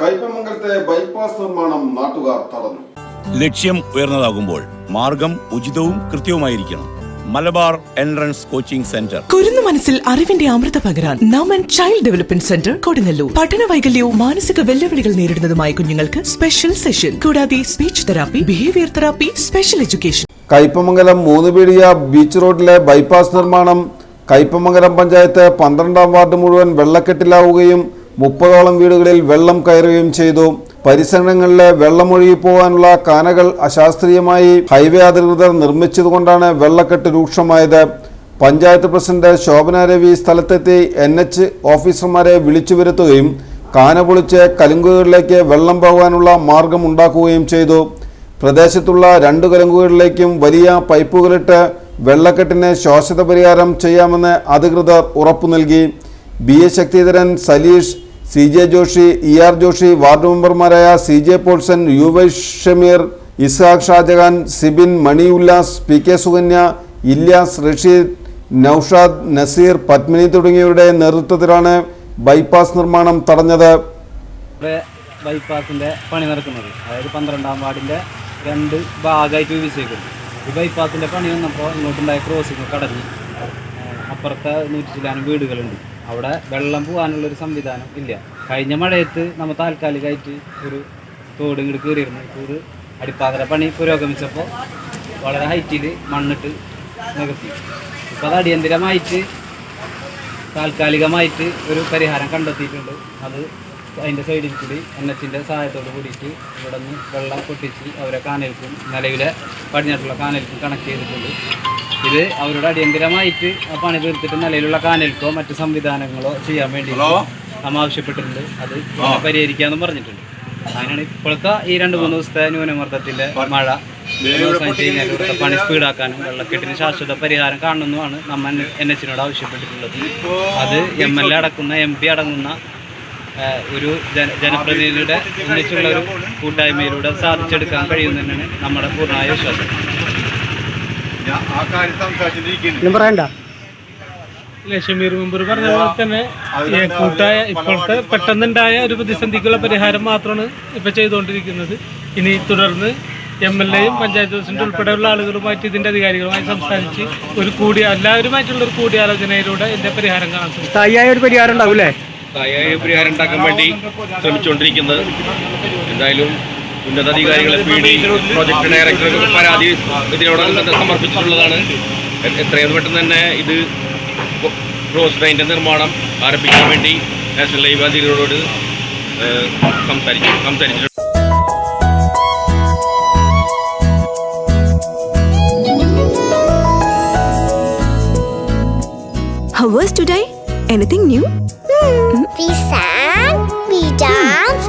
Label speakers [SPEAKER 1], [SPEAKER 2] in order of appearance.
[SPEAKER 1] കയ്പമംഗലത്തെ bypass നിർമ്മാണം നാട്ടുകാർ തടഞ്ഞു.
[SPEAKER 2] ലക്ഷ്യം ഉയർന്നതാകുമ്പോൾ മാർഗം ഉചിതവും കൃത്യവുമായിരിക്കണം. Malabar entrance coaching centre.
[SPEAKER 3] കുരുന്നു മനസ്സിൽ അറിവിന്റെ അമൃത പകരാൻ Naman child development centre Kodungallur. പഠന വൈകല്യവും മാനസിക വെല്ലുവിളികൾ നേരിടുന്നതുമായ കുഞ്ഞുങ്ങൾക്ക് സ്പെഷ്യൽ സെഷൻ കൂടാതെ speech therapy behaviour therapy special education
[SPEAKER 1] Kaipamangalam Moonupeedika beach റോഡിലെ ബൈപ്പാസ് നിർമ്മാണം കൈപ്പമംഗലം പഞ്ചായത്ത് പന്ത്രണ്ടാം വാർഡ് മുഴുവൻ വെള്ളക്കെട്ടിലാവുകയും മുപ്പതോളം വീടുകളിൽ വെള്ളം കയറുകയും ചെയ്തു. പരിസരങ്ങളിലെ വെള്ളമൊഴുകി പോകാനുള്ള കാനകൾ അശാസ്ത്രീയമായി ഹൈവേ അധികൃതർ നിർമ്മിച്ചതുകൊണ്ടാണ് വെള്ളക്കെട്ട് രൂക്ഷമായത്. പഞ്ചായത്ത് പ്രസിഡന്റ് ശോഭന രവി സ്ഥലത്തെത്തി എൻ എച്ച് ഓഫീസർമാരെ വിളിച്ചു വരുത്തുകയും കാന പൊളിച്ച് കലുങ്കുകളിലേക്ക് വെള്ളം പോകാനുള്ള മാർഗം ഉണ്ടാക്കുകയും ചെയ്തു. പ്രദേശത്തുള്ള രണ്ട് കലുങ്കുകളിലേക്കും വലിയ പൈപ്പുകളിട്ട് വെള്ളക്കെട്ടിന് ശാശ്വത പരിഹാരം ചെയ്യാമെന്ന് അധികൃതർ ഉറപ്പു നൽകി. B A Sakthidharan Saleesh C J Joshy E R Joshy ward മെമ്പർമാരായ C J Polson U Y Shameer Ishaq Shajahan Sibin Mani Ullas P K Sukanya Ilyas Rasheed Noushad Naseer Padmini തുടങ്ങിയവരുടെ നേതൃത്വത്തിലാണ് ബൈപ്പാസ് നിർമ്മാണം തടഞ്ഞത്.
[SPEAKER 4] ബൈപ്പാസിന്റെ പണി നടക്കുന്നത്. അതായത് പന്ത്രണ്ടാം വാർഡിന്റെ രണ്ട് ഭാഗമായിട്ട് വിഭജിച്ചേക്കുന്നു ഈ ബൈപ്പാസിന്റെ പണി വന്നപ്പോൾ ഇങ്ങോട്ടുണ്ടായ ക്രോസിംഗ് കടഞ്ഞ് അപ്പുറത്തെ നൂറ്റി ചില്ലാനും വീടുകളുണ്ട്. അവിടെ വെള്ളം പോകാനുള്ളൊരു സംവിധാനം ഇല്ല. കഴിഞ്ഞ മഴയത്ത് നമ്മൾ താൽക്കാലികമായിട്ട് ഒരു തോട് ഇങ്ങോട്ട് കയറിയിരുന്നു ഒരു അടിപ്പാതര പണി പുരോഗമിച്ചപ്പോൾ വളരെ ഹൈറ്റിൽ മണ്ണിട്ട് നികത്തി. ഇപ്പോൾ അത് അടിയന്തിരമായിട്ട് താൽക്കാലികമായിട്ട് ഒരു പരിഹാരം കണ്ടെത്തിയിട്ടുണ്ട്. അത് അതിന്റെ സൈഡിൽ കൂടി എൻ എച്ചിന്റെ സഹായത്തോട് കൂടിയിട്ട് ഇവിടെ നിന്ന് വെള്ളം പൊട്ടിച്ച് അവരെ കാനൽക്കും നിലവിലെ പടിഞ്ഞാട്ടുള്ള കാനൽക്കും കണക്ട് ചെയ്തിട്ടുണ്ട്. ഇത് അവരോട് അടിയന്തിരമായിട്ട് ആ പണി തീർത്തിട്ട് നിലയിലുള്ള കാനൽക്കോ മറ്റ് സംവിധാനങ്ങളോ ചെയ്യാൻ വേണ്ടി നമ്മൾ ആവശ്യപ്പെട്ടിട്ടുണ്ട്. അത് പരിഹരിക്കാന്നും പറഞ്ഞിട്ടുണ്ട്. അങ്ങനെയാണ് ഇപ്പോഴത്തെ ഈ രണ്ട് മൂന്ന് ദിവസത്തെ ന്യൂനമർദ്ദത്തിന്റെ മഴ പണി സ്പീഡാക്കാനും വെള്ളക്കെട്ടിന് ശാശ്വത പരിഹാരം കാണണമെന്നുമാണ് നമ്മൾ എൻ എച്ചിനോട് ആവശ്യപ്പെട്ടിട്ടുള്ളത്. അത് എം എൽ എ അടക്കുന്ന എം പി അടങ്ങുന്ന ഒരു ജന ജനപ്രതിനിധിയുടെ ഒന്നിച്ചുള്ള ഒരു കൂട്ടായ്മയിലൂടെ സാധിച്ചെടുക്കാൻ കഴിയുമെന്നാണ് നമ്മുടെ പൂർണമായ വിശ്വാസം.
[SPEAKER 5] ഇല്ല ഷമീർ മെമ്പർ പറഞ്ഞ പോലെ തന്നെ കൂട്ടായ ഇപ്പോഴത്തെ പെട്ടെന്നുണ്ടായ ഒരു പ്രതിസന്ധിക്കുള്ള പരിഹാരം മാത്രമാണ് ഇപ്പൊ ചെയ്തുകൊണ്ടിരിക്കുന്നത്. ഇനി തുടർന്ന് എം എൽ എയും പഞ്ചായത്ത് പ്രസിഡന്റ് ഉൾപ്പെടെയുള്ള ആളുകളുമായിട്ട് ഇതിന്റെ അധികാരികളുമായി സംസാരിച്ച് ഒരു കൂടിയ എല്ലാവരുമായിട്ടുള്ള ഒരു കൂടിയാലോചനയിലൂടെ ഇതിന്റെ പരിഹാരം കാണാൻ
[SPEAKER 6] സാധിക്കും ഒരു പരിഹാരം
[SPEAKER 7] ഉണ്ടാവില്ലേ പരിഹാരം ഉണ്ടാക്കാൻ വേണ്ടി ശ്രമിച്ചുകൊണ്ടിരിക്കുന്നത്. എന്തായാലും ഉന്നതാധികാരികളെ പി ഡി പ്രോജക്ട് ഡയറക്ടർക്ക് പരാതി ഇതിനോട് സമർപ്പിച്ചിട്ടുള്ളതാണ് എത്രയും പെട്ടെന്ന് തന്നെ ഇത് ക്രോസ് ലൈന്റെ നിർമ്മാണം ആരംഭിക്കാൻ വേണ്ടി നാഷണൽ ലൈവ് അധികൃതരോട് സംസാരിച്ചു സംസാരിച്ചു സംസാരിച്ചിട്ടുണ്ട്
[SPEAKER 8] How was today? Anything new?
[SPEAKER 9] We sang, we danced,